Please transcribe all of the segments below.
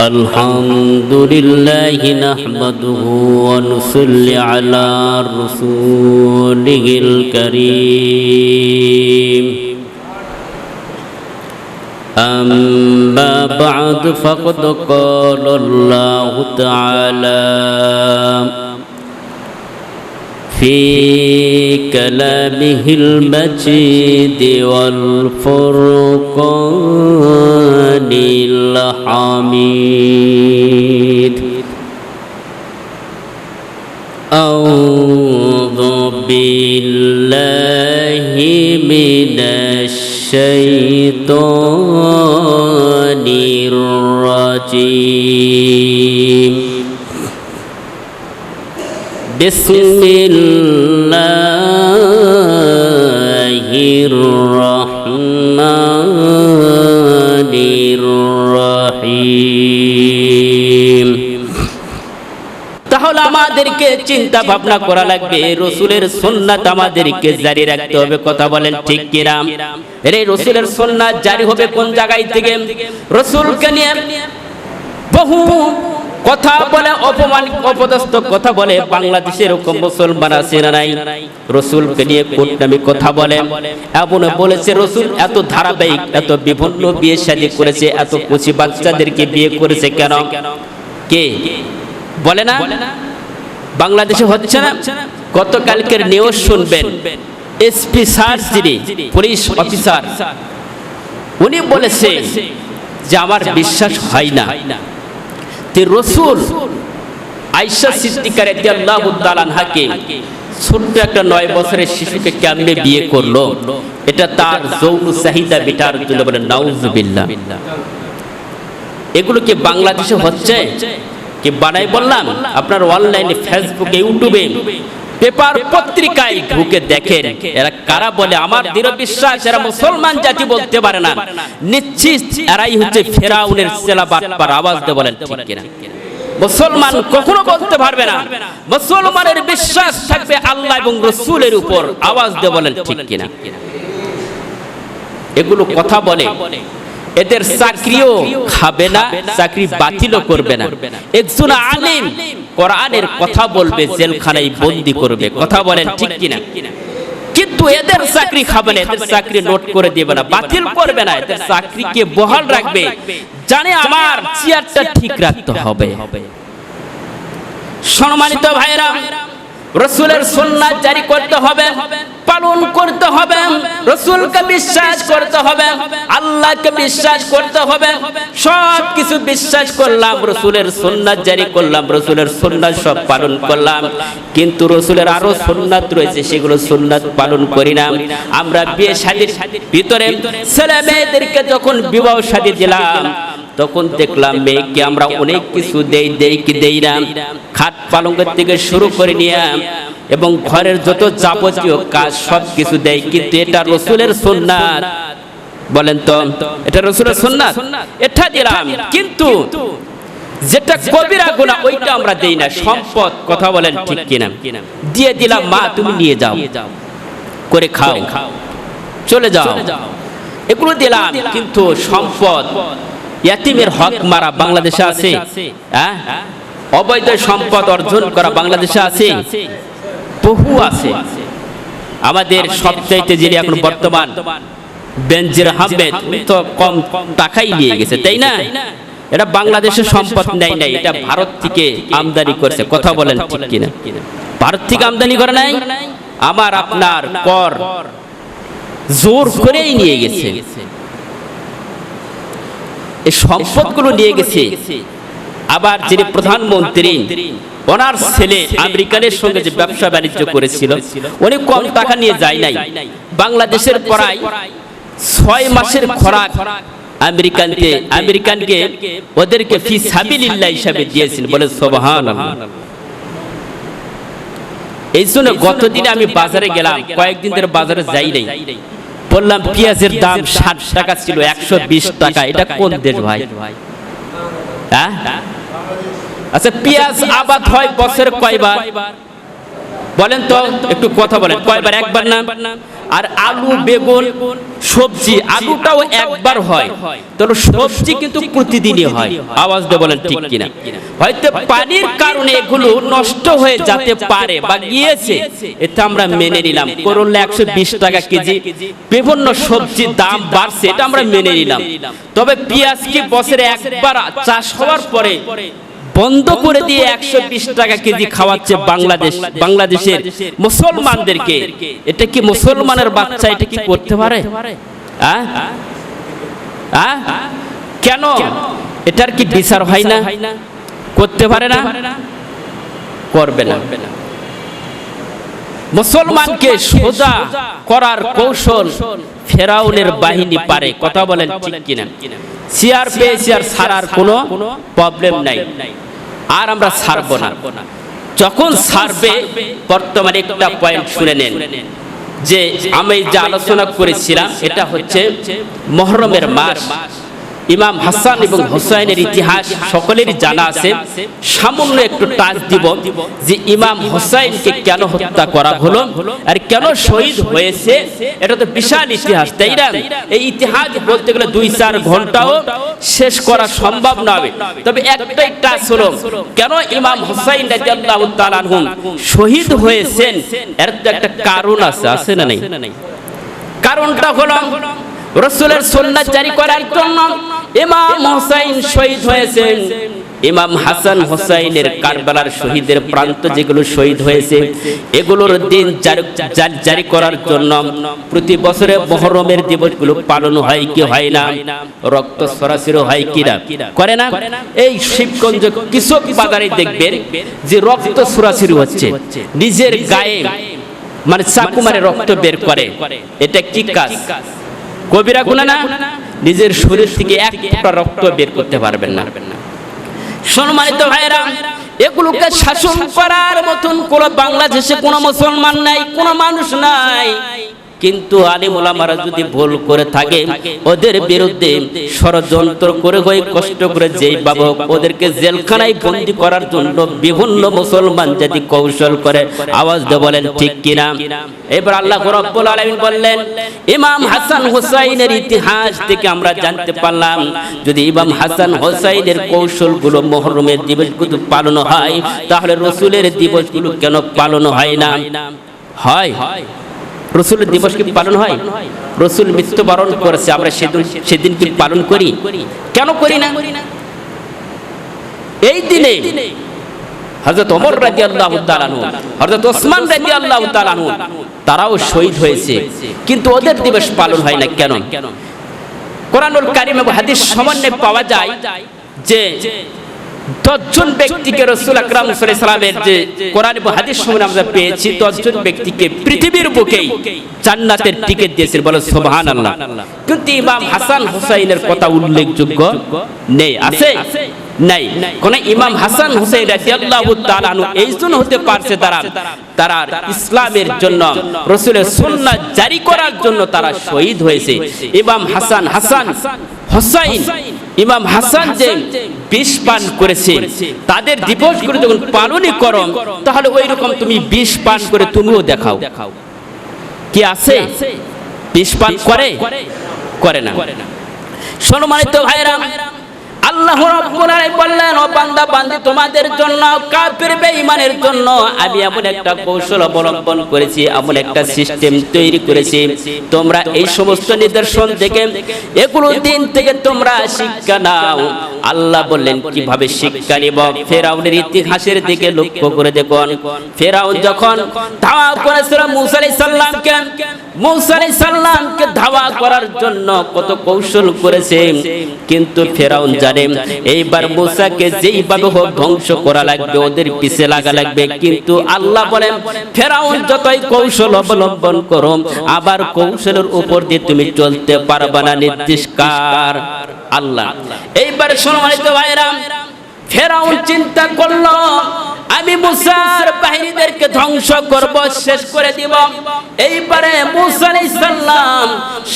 الحمد لله نحمده ونصلي على رسوله الكريم. أما بعد فقد قال الله تعالى في كلامه المجيد والفرقان الحميد. أعوذ بالله من الشيطان الرجيم. بسم الله الرحمن الرحيم তাহলে আমাদেরকে চিন্তা ভাবনা করা লাগবে রসুলের সুন্নাত আমাদেরকে জারি রাখতে হবে কথা বলেন ঠিক কিনা রে রসুলের সুন্নাত জারি হবে কোন জায়গায় থেকে রসুলকে নিয়ে বহু কথা বলে অপমান, অপদস্থ কথা বলে বাংলাদেশে এরকম মুসলমান আছে না নাই? রসুলকে নিয়ে কোটনামি কথা বলে। এমন বলেছে, রসুল এত ধারাবাহিক, এত বিভিন্ন বিয়ে শাদী করেছে, এত কুচি বাচ্চাদেরকে বিয়ে করেছে কেন? কে? বলে না? বাংলাদেশে হচ্ছে না? গতকালকের নিউজ শুনবেন। এসপি স্যার যিনি পুলিশ অফিসার উনি বলেছে যে, আমার বিশ্বাস হয় না। যে রসুল আইসা সিদ্দিকার আনহাকে ছোট্ট একটা নয় বছরের শিশুকে কেমনে বিয়ে করল? এটা তার যৌন চাহিদা মেটার জন্য বলে নাউজুবিল্লা এগুলো কি বাংলাদেশে হচ্ছে? কি বানাই বললাম? আপনার অনলাইনে ফেসবুকে ইউটিউবে পেপার পত্রিকায় ঢুকে দেখেন, এরা কারা বলে? আমার দৃঢ় বিশ্বাস, এরা মুসলমান জাতি বলতে পারে না। নিশ্চিত, এরাই হচ্ছে ফেরাউনের সেলাবাট আওয়াজ দিয়ে বলেন, ঠিক কিনা? মুসলমান কখনো বলতে পারবে না। মুসলমানের বিশ্বাস থাকবে আল্লাহ এবং রসুলের উপর, আওয়াজ দিয়ে বলেন, ঠিক কিনা? এগুলো কথা বলে এদের চাকরিও খাবে না, চাকরি বাতিলও করবে না। একজন আলিম কোরআনের কথা বলবে, জেলখানায় বন্দি করবে। কথা বলেন ঠিক কিনা? কিন্তু এদের চাকরি খাবে না, এদের চাকরি নোট করে দিবে না, বাতিল করবে না, এদের চাকরিকে বহাল রাখবে। জানে আমার চেয়ারটা ঠিক রাখতে হবে। সম্মানিত ভাইরা রসুলের সুন্নাত জারি করতে হবে, পালন করতে হবে, রসুলকে বিশ্বাস করতে হবে, আল্লাহকে বিশ্বাস করতে হবে সব কিছু বিশ্বাস করলাম, রসুলের সুন্নাত জারি করলাম, রসুলের সুন্নাত সব পালন করলাম, কিন্তু রসুলের আরও সুন্নাত রয়েছে, সেগুলো সুন্নাত পালন করি না। আমরা বিয়ে শাদীর ভিতরে ছেলে মেয়েদেরকে যখন বিবাহ শাদী দিলাম তখন দেখলাম মেয়েকে আমরা অনেক কিছু দেই দেই কি দেই না খাট পালঙ্কের থেকে শুরু করে নিয়ে এবং ঘরের যত যাবতীয় কাজ সব কিছু দেয় কিন্তু এটা রসুলের সুন্নাত। বলেন তো এটা রসুলের সুন্নাত? এটা দিলাম কিন্তু যেটা কবিরা গুণা ওইটা আমরা দেই না। সম্পদ কথা বলেন ঠিক কিনা? দিয়ে দিলাম মা তুমি নিয়ে যাও। করে খাও। চলে যাও। এগুলো দিলাম কিন্তু সম্পদ। ইয়াতিমের হক মারা বাংলাদেশে আছে হ্যাঁ? অবৈধ সম্পদ অর্জন করা বাংলাদেশে আছে বহু আছে। আমাদের সবচাইতে যিনি এখন বর্তমান বেনজির আহমেদ তো কম টাকাই নিয়ে গেছে তাই না? এটা বাংলাদেশের সম্পদ নেই নাই এটা ভারত থেকে আমদানি করছে কথা বলেন ঠিক কিনা? ভারত থেকে আমদানি করে নাই আমার আপনার কর জোর করেই নিয়ে গেছে। এই সম্পদগুলো নিয়ে গেছে। আবার যিনি প্রধানমন্ত্রী ওনার ছেলে আমেরিকানের সঙ্গে যে ব্যবসা বাণিজ্য করেছিল উনি কম টাকা নিয়ে যায় নাই। বাংলাদেশের পড়ায় ছয় মাসের খোরাক আমেরিকানকে আমেরিকানকে ওদেরকে ফি সাবিলিল্লাহ হিসাবে দিয়েছেন বলে সোবাহান এই জন্য গতদিনে আমি বাজারে গেলাম। কয়েকদিন ধরে বাজারে যাই নাই। বললাম পেঁয়াজের দাম ষাট টাকা ছিল একশো বিশ টাকা। এটা কোন দেশ ভাই? হ্যাঁ? আচ্ছা পেঁয়াজ আবাদ হয় বছরে কয়বার? বলেন তো একটু কথা বলেন। কয়বার? একবার না? আর আলু বেগুন সবজি আলুটাও একবার হয়। তাহলে সবজি কিন্তু প্রতিদিনই হয়। আওয়াজ দিয়ে বলেন ঠিক কিনা। হয়তো পানির কারণে এগুলো নষ্ট হয়ে যেতে পারে বা গিয়েছে এটা আমরা মেনে নিলাম। করলে একশো বিশ টাকা কেজি। বিভিন্ন সবজির দাম বাড়ছে। এটা আমরা মেনে নিলাম। তবে পেঁয়াজ কি বছরে একবার চাষ হওয়ার পরে বন্ধ করে দিয়ে একশো বিশ টাকা কেজি খাওয়াচ্ছে বাংলাদেশ বাংলাদেশের মুসলমানদেরকে। এটা কি মুসলমানের বাচ্চা এটা কি করতে পারে? কেন? এটার কি বিচার হয় না? করতে পারে না। করবে না। মুসলমানকে সোজা করার কৌশল ফেরাউনের বাহিনী পারে। কথা বলেন ঠিক কিনা? চেয়ার পেয়ে চেয়ার ছাড়ার কোনো প্রবলেম নাই। আর আমরা ছাড়বো না। যখন ছাড়বে বর্তমানে একটা পয়েন্ট শুনে নেন। যে আমি যে আলোচনা করেছিলাম এটা হচ্ছে মহরমের মাস। ইমাম হাসান এবং হোসাইনের ইতিহাস সকলেরই জানা আছে। সামান্য একটু টাচ দিব যে ইমাম হোসাইনকে কেন হত্যা করা হলো আর কেন শহীদ হয়েছে, এটা তো বিশাল ইতিহাস, তাই না? এই ইতিহাস বলতে গেলে দুই চার ঘন্টাও শেষ করা সম্ভব নয় তবে একটাই টাচ হলো, কেন ইমাম হোসাইন রাদিয়াল্লাহু তাআলা শহীদ হয়েছেন? এর তো একটা কারণ আছে আছে না নাই? কারণটা হলো রসুলের সুন্নাত জারি করার জন্য ইমাম হোসাইন শহীদ হয়েছেন। ইমাম হাসান হোসাইনের কারবালার শহীদের প্রান্ত যেগুলো শহীদ হয়েছে, এগুলোর দিন জারি- করার জন্য প্রতি বছরে মহরমের দিবসগুলো পালন হয় কি হয় না? রক্ত সরাসরি হয় কি না? করে না? এই শিবগঞ্জ কৃষক বাজারে দেখবেন যে রক্ত সরাসরি হচ্ছে। নিজের গায়ে মানে চাকু মানে রক্ত বের করে। এটা কি কাজ? কবিরা গুণা না, নিজের শরীর থেকে এক ফোঁটা রক্ত বের করতে পারবেন না। সম্মানিত ভাইরা এগুলোকে শাসন করার মতন কোন বাংলাদেশে কোনো মুসলমান নাই, কোন মানুষ নাই। কিন্তু আলিম ওলামারা যদি ভুল করে থাকে, ওদের বিরুদ্ধে ষড়যন্ত্র করে হয়ে কষ্ট করে যেই বাবা ওদেরকে জেলখানায় বন্দি করার জন্য বিভিন্ন মুসলমান যদি কৌশল করে আওয়াজ দিয়ে বলেন, ঠিক কিনা? এবার আল্লাহ রব্বুল আলামিন বললেন, ইমাম হাসান হুসাইনের ইতিহাস থেকে আমরা জানতে পারলাম, যদি ইমাম হাসান হুসাইনের কৌশলগুলো মহরমের দিবসগুলো পালন হয়, তাহলে রসুলের দিবসগুলো কেন পালন হয় না? হয় হয়। রসুলের দিবস কি পালন হয়। রসুল মৃত্যুবরণ করেছে, আমরা সেদিন সেদিন কি পালন করি। কেন করি না? এই দিনে হযরত ওমর তাআলা আনহু হযরত ওসমান তাআলা আনহু তারাও শহীদ হয়েছে। কিন্তু ওদের দিবস পালন হয় না কেন? কোরআনুল কারীম এবং হাদিস সামান্যে পাওয়া যায় যে দশজন ব্যক্তিকে রসুল আকরাম সালামের যে কোরআন হাদিস সময় আমরা পেয়েছি দশজন ব্যক্তিকে পৃথিবীর বুকেই জান্নাতের টিকিট দিয়েছেন বলে সোবহান আল্লাহ কিন্তু ইমাম হাসান হুসাইনের কথা উল্লেখযোগ্য নেই, আছে? নাই। কোন ইমাম হাসান হুসাইন হতে পারছে তারা তারা ইসলামের জন্য জারি করার জন্য তারা শহীদ হয়েছে। ইমাম হাসান হাসান হোসাইন ইমাম হাসান যে বিষ পান করেছে তাদের দিবস করে যখন পালনই করো তাহলে ওই রকম তুমি বিষ পান করে তুমিও দেখাও। কি আছে? বিষ পান করে? করে। না। সম্মানিত ভাইরা আল্লাহ বললেন, ও বান্দা, বান্দি, তোমাদের জন্য, কাফির বেঈমানের জন্য আমি এমন একটা কৌশল অবলম্বন করেছি, এমন একটা সিস্টেম তৈরি করেছি। তোমরা এই সমস্ত নিদর্শন দেখে এগুলো দিন থেকে তোমরা শিক্ষা নাও। আল্লাহ বললেন, কীভাবে শিক্ষা নিব? ফেরাউনের ইতিহাসের দিকে লক্ষ্য করে দেখুন। ফেরাউন যখন ধাওয়া করেছিল মুসা আলাইহিস সালামকে, মুসা আলাইহিস সালামকে ধাওয়া করার জন্য কত কৌশল করেছে। কিন্তু ফেরাউন জানে, এইবার মুসাকে যেইভাবে হোক ধ্বংস করা লাগবে, ওদের পিছে লাগা লাগবে। কিন্তু আল্লাহ বলেন, ফেরাউন যতই কৌশল অবলম্বন করো আবার কৌশলের উপর দিয়ে তুমি চলতে পারবা না নির্দেশকার আল্লাহ। এইবারে সম্মানিত ভাইরা ফেরাউন চিন্তা করল আমি মুসার বাহিনীদেরকে ধ্বংস করব, শেষ করে দিব। এইবারে মুসা সালাম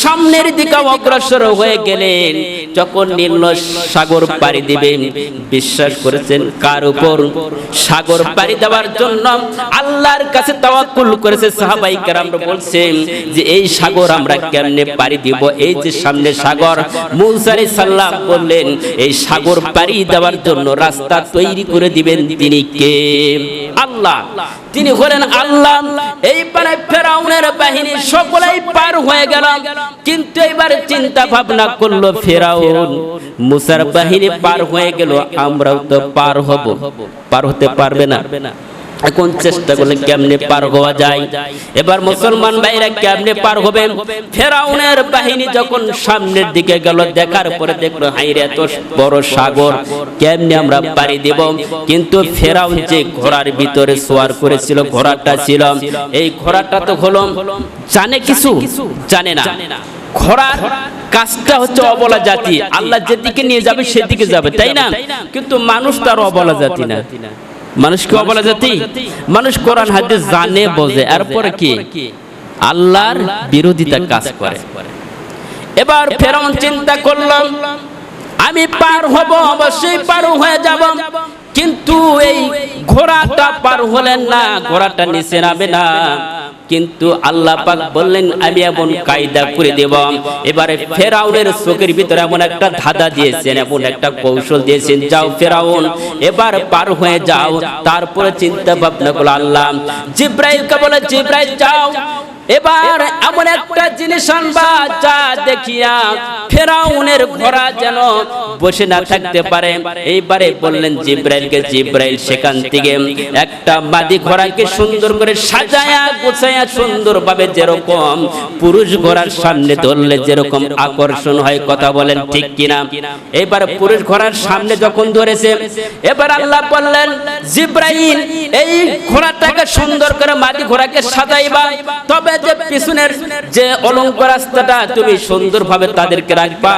সামনের দিকে অগ্রসর হয়ে গেলেন। যখন নীল সাগর পাড়ি দিবে বিশ্বাস করেছেন কার উপর? সাগর পাড়ি দেওয়ার জন্য আল্লাহর কাছে তাওয়াক্কুল করেছে, সাহাবাই কেরামরা বলছেন যে, এই সাগর আমরা কেমনে পাড়ি দিব? এই যে সামনে সাগর, মুসা সালাম বললেন, এই সাগর পাড়ি দেওয়ার জন্য রাস্তা তৈরি করে দিবেন তিনি কে? আল্লাহ, তিনি হলেন আল্লাহ। এইবারে ফেরাউনের বাহিনী সকলেই পার হয়ে গেল কিন্তু এবার চিন্তা ভাবনা করল ফেরাউন, মুসার বাহিনী পার হয়ে গেল, আমরাও তো পার হব। পার হতে পারবে না। এখন চেষ্টা করলে কেমনে পার হওয়া যায়? এবার মুসলমান ভাইরা কেমনে পার হবে? ফেরাউনের বাহিনী যখন সামনের দিকে গেল, দেখার পরে দেখল হাইরে এত বড় সাগর, কেমনে আমরা পাড়ি দেব? কিন্তু ফেরাউন যে ঘোড়ার ভিতরে সোয়ার করেছিল, ঘোড়াটা ছিল, এই ঘোড়াটা তো হলো, জানে কিছু? জানে না। ঘোড়ার কাজটা হচ্ছে অবলা জাতি। আল্লাহ যেদিকে নিয়ে যাবে, সেদিকে যাবে, তাই না? কিন্তু মানুষ তার অবলা জাতি না। মানুষ কি অবলা জাতি মানুষ কোরআন হাদিস জানে বোঝে। এরপরে কি? আল্লাহর বিরোধিতা কাজ করে। এবার ফেরাউন চিন্তা করলাম আমি পার হব অবশ্যই পার হয়ে যাব। কিন্তু এই ঘোড়াটা পার হলেন না। ঘোড়াটা নিচে নামে না। কিন্তু আল্লাহ পাক বললেন, আমি এমন কায়দা করে দেব। এবারে ফেরাউনের চোখের ভিতরে এমন একটা ধাঁধা দিয়েছেন, এমন একটা কৌশল দিয়েছেন, যাও ফেরাউন, এবার পার হয়ে যাও। তারপরে চিন্তা ভাবনা করল, আল্লাহ, জিব্রাইলকে বলে, জিব্রাইল, যাও। এবার এমন একটা জিনিস আনবা যা দেখিয়া ফেরাউনের ঘোড়া যেন বসে না থাকতে পারে। এইবারে বললেন জিব্রাইলকে, জিব্রাইল, সেখান থেকে একটা মাদি ঘোড়াকে সুন্দর করে সাজায়া, গোছায়া সুন্দরভাবে যেরকম পুরুষ ঘোড়ার সামনে ধরলে যেরকম আকর্ষণ হয় কথা বলেন ঠিক কিনা? এবার পুরুষ ঘোড়ার সামনে যখন ধরেছে, এবার আল্লাহ বললেন, জিব্রাইল, এই ঘোড়াটাকে সুন্দর করে মাদি ঘোড়াকে সাজাইবা। তবে যে পিছনের যে অলঙ্কার রাস্তাটা তুমি সুন্দরভাবে তাদেরকে রাখবা।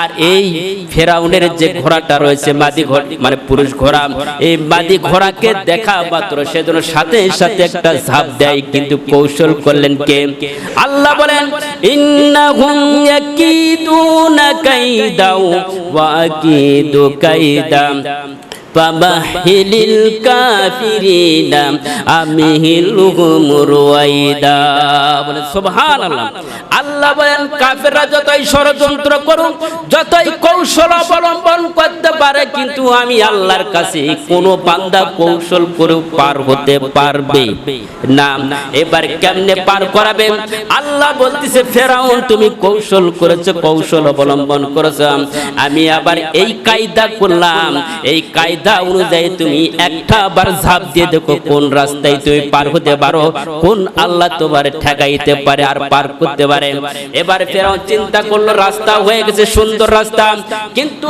আর এই ফেরাউনের যে ঘোড়াটা রয়েছে, মাদি ঘোড়া মানে পুরুষ ঘোড়া, এই মাদি ঘোড়াকে দেখা মাত্র সেজন্য সাথে সাথে একটা ঝাঁপ দেয়, কিন্তু কৌশল করলেন কে? আল্লাহ বলেন, ইন্নাহুম ইয়াকিদুনা কাইদাও ওয়া আকিদু কাইদা। ফামাহিলিল কাফিরিনা আমহিলহুম রুয়াইদা বলে সুবহানাল্লাহ। আল্লাহ বলেন, কাফেররা যতই ষড়যন্ত্র করুক, যতই কৌশল অবলম্বন করতে পারে, কিন্তু আমি আল্লাহর কাছে কোনো বান্দা কৌশল করে পার হতে পারবে। না এবার কেমনে পার করাবে আল্লাহ বলতেছে, ফেরাউন, তুমি কৌশল করেছ, কৌশল অবলম্বন করেছ। আমি আবার এই কায়দা করলাম, এই কায়দা অনুযায়ী তুমি একটা বার ঝাঁপ দিয়ে দেখো কোন রাস্তায় তুমি পার হতে পারো, কোন আল্লাহ তোমার ঠেকাইতে পারে আর পার করতে পারে। এবার ফেরাউন চিন্তা করল, রাস্তা হয়ে গেছে, সুন্দর রাস্তা। কিন্তু